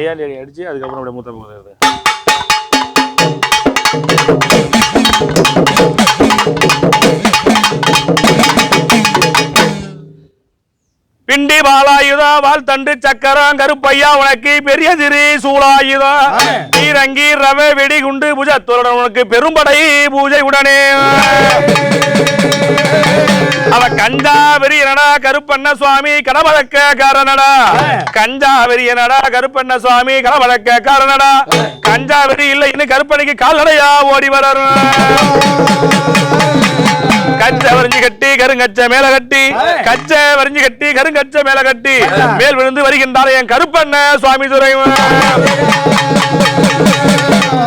கையால் அடி அடிச்சு அதுக்கப்புறம் அப்படியே மூத்த போகுது பிண்டி பாலாயுதா வால் தண்டு சக்கரம் கருப்பையா உனக்கு பெரிய திரி சூளாயுதா நீரங்கி ரவை வெடிகுண்டு புஜத்துடன் உனக்கு பெரும்படை பூஜை உடனே. அவ கஞ்சா வெறியனடா கருப்பண்ண சுவாமி கடவழக்க காரணடா? கஞ்சா வெறியனடா கருப்பண்ண சுவாமி கடவழக்க காரணடா? வெறி இல்லை இன்னும் கருப்பணிக்கு கால்நடையா ஓடி வரும் கச்ச வரிஞ்சு கட்டி கருங்கச்ச மேல கட்டி கச்ச வரிஞ்சு கட்டி கருங்கச்ச மேல கட்டி மேல் விழுந்து வருகின்றார் என் கருப்பண்ண சுவாமி துறை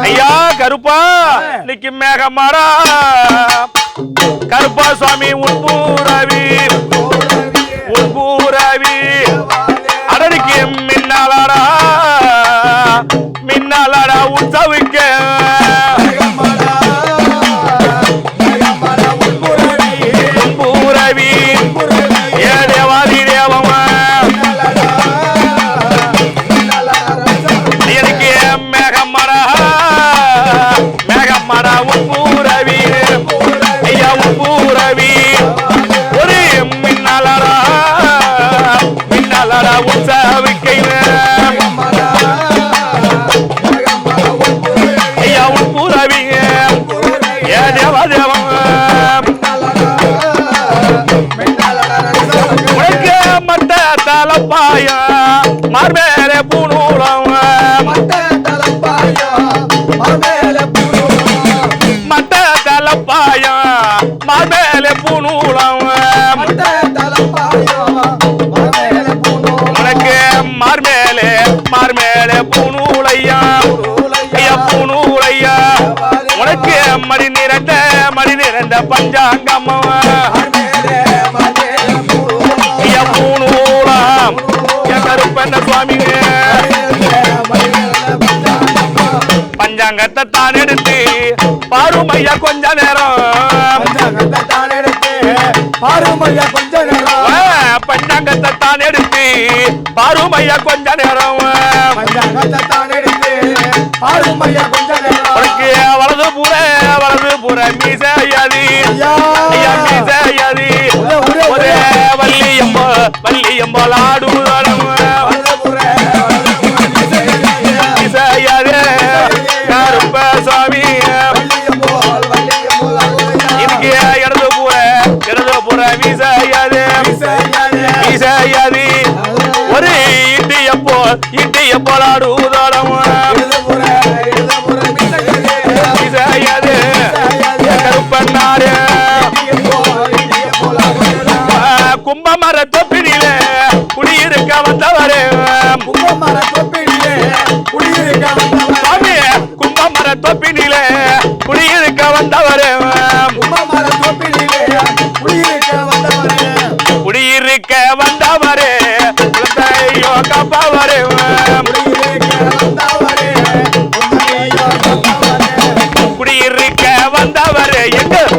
ஐயா கருப்பா இன்னைக்கு மேகமாடா. கருப்பா சுவாமி உன் மார்பேரே பூணூலம் மட்ட தலப்பாய மார்பேலே பூணூலம் உனக்கு மார்மேலே மார்மேலே பூணூலையா? ஐயா பூணூலையா? உனக்கு நிறந்த மடி நிறந்த பஞ்சாங்கம் பஞ்சாங்கத்தை தான் எடுத்து பாருமையா கொஞ்ச நேரம். பாருமையா கொஞ்ச நேரம். பஞ்சாங்கத்தை தான் எடுத்து பாருமையா கொஞ்ச நேரம். பஞ்சாங்கத்தை தான் எடுத்து பாருமையா கொஞ்ச நேரம். உனக்கு வலது புற வலது புற மீசையதி மீசையதி ஒரே, ஒரே வள்ளியம்போ இட்டிய போல் இட்டிய கும்பமர ஆடுதடம் குடியிருக்க கருப்பண்ணாரு கும்பமர தொப்பினில குடியிருக்க வந்தவரே. சுவாமி கும்பமர தொப்பினில குடியிருக்க வந்தவரே. குடியிருக்க வந்தவரே. குலத்தையோ காப்பவரே.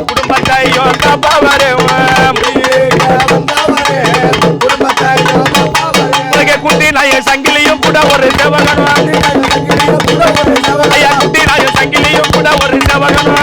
குடும்பத்தையோ காப்பவரே குட்டி நாய சங்கிலியும் கூட ஒரு செவகனும் ஐயா குட்டி நாய சங்கிலியும் கூட ஒரு செவகனும்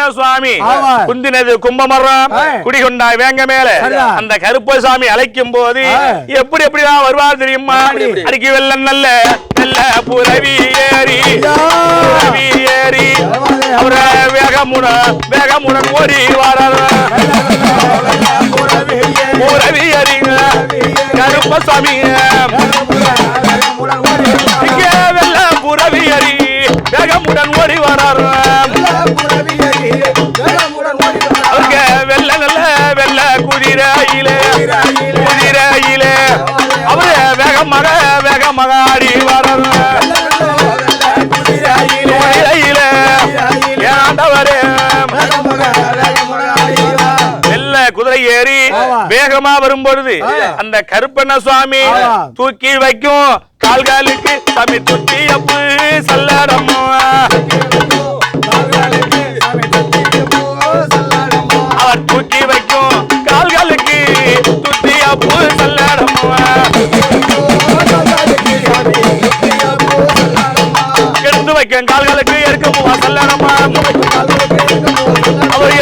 கருப்பண்ண சுவாமி ஆமா. குந்தினது கும்பமரம். குடிகொண்டாய் வேங்க மேல. அந்த கருப்ப சாமி அழைக்கும் போது ஆ. எப்படி எப்படிதான் வருவார் தெரியுமா எப்படி? அடிக்கி வெள்ளம் நல்ல நல்ல புறவி ஏறி. புறவி ஏறி. அவர வேகமுடன் வேகமுடன் ஓடி வரார் புறவி ஏறிங்க கருப்ப சாமி இங்க வெள்ள புறவி ஏறி வேகமுடன் ஓடி வரார் வேகமா வரும்பொழுது அந்த கருப்பண்ண சுவாமி தூக்கி வைக்கும். கால்காலுக்கு சாமி தொட்டி அப்பு சல்லாடம்மா. அவர் தூக்கி வைக்கும். கால்காலுக்கு துத்தி அப்பு சல்லாடம்மா. எடுத்து வைக்கும். கால்காலுக்கு எடுக்கும் சல்லாடம்மா. அவர்